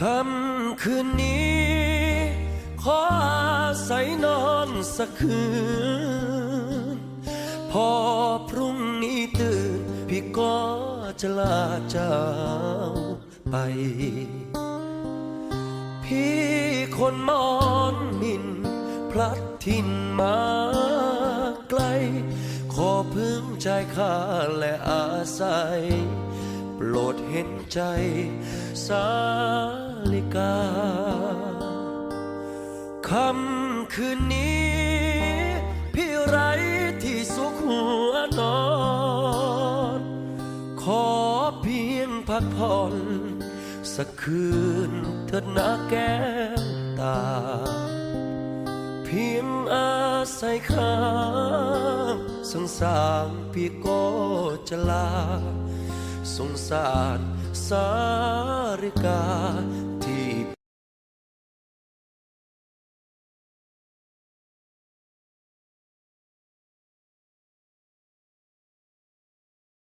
คำคืนนี้ ขออาศัยนอนสักคืน พอพรุ่งนี้ตื่น พี่ก็จะลาเจ้าไป พี่คนมอนมิน พลัดถิ่นมาไกล ขอพึ่งใจข้าและอาศัย ปรดเห็นใจ สาลิกาคำคืนนี้ พี่ไรที่สุขหัวนอน ขอเพียงพักผ่อน สักคืนเถิดนะแก้วตา เพียงอาศัยข้างสงสารพี่ก็จะลา สงสารสาริกา